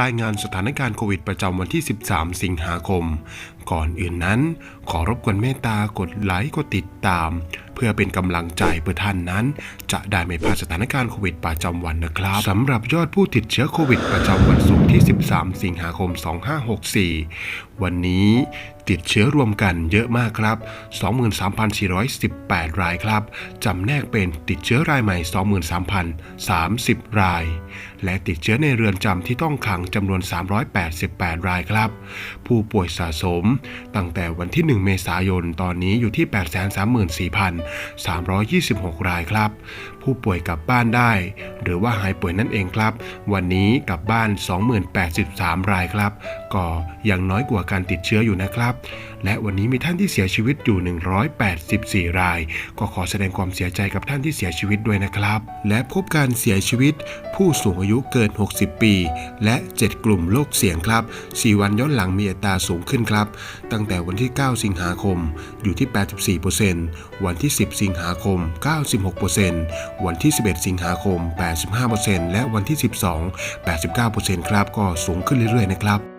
รายงานสถานการณ์โควิดประจำวันที่ 13 สิงหาคม ก่อนอื่นนั้น ขอรบกวนเมตตากดไลค์กดติดตาม เพื่อเป็นกำลังใจเพื่อท่านนั้น จะได้ไม่พลาดสถานการณ์โควิดประจำวันนะครับสำหรับยอดผู้ติดเชื้อโควิดประจำวันศุกร์ที่ 13 สิงหาคม 2564 วันนี้ติดเชื้อรวมกันเยอะมากครับ 23,418 รายครับ จำแนกเป็นติดเชื้อรายใหม่ 23,030 ราย และติดเชื้อในเรือนจำที่ต้องขังจำนวน 388 รายครับ ผู้ป่วยสะสม ตั้งแต่วันที่ 1 เมษายน ตอนนี้อยู่ที่ 834,326 รายครับ ผู้ป่วยกลับบ้านได้ หรือว่าหายป่วยนั่นเองครับ วันนี้กลับบ้าน 2 0 2083 รายครับ ก็ยังน้อยกว่าการติดเชื้ออยู่นะครับ และวันนี้มีท่านที่เสียชีวิตอยู่ 184 ราย ก็ขอแสดงความเสียใจกับท่านที่เสียชีวิตด้วยนะครับ และพบการเสียชีวิต ผู้สูงอายุเกิน 60 ปี และ 7 กลุ่มโรคเสี่ยงครับ 4 วันย้อนหลังมีอัตราสูงขึ้นครับ ตั้งแต่วันที่ 9 สิงหาคมอยู่ที่ 84%วันที่ 10 สิงหาคม 96%วันที่ 11 สิงหาคม 85%และวันที่ 12 89%ครับก็สูงขึ้นเรื่อยๆนะครับ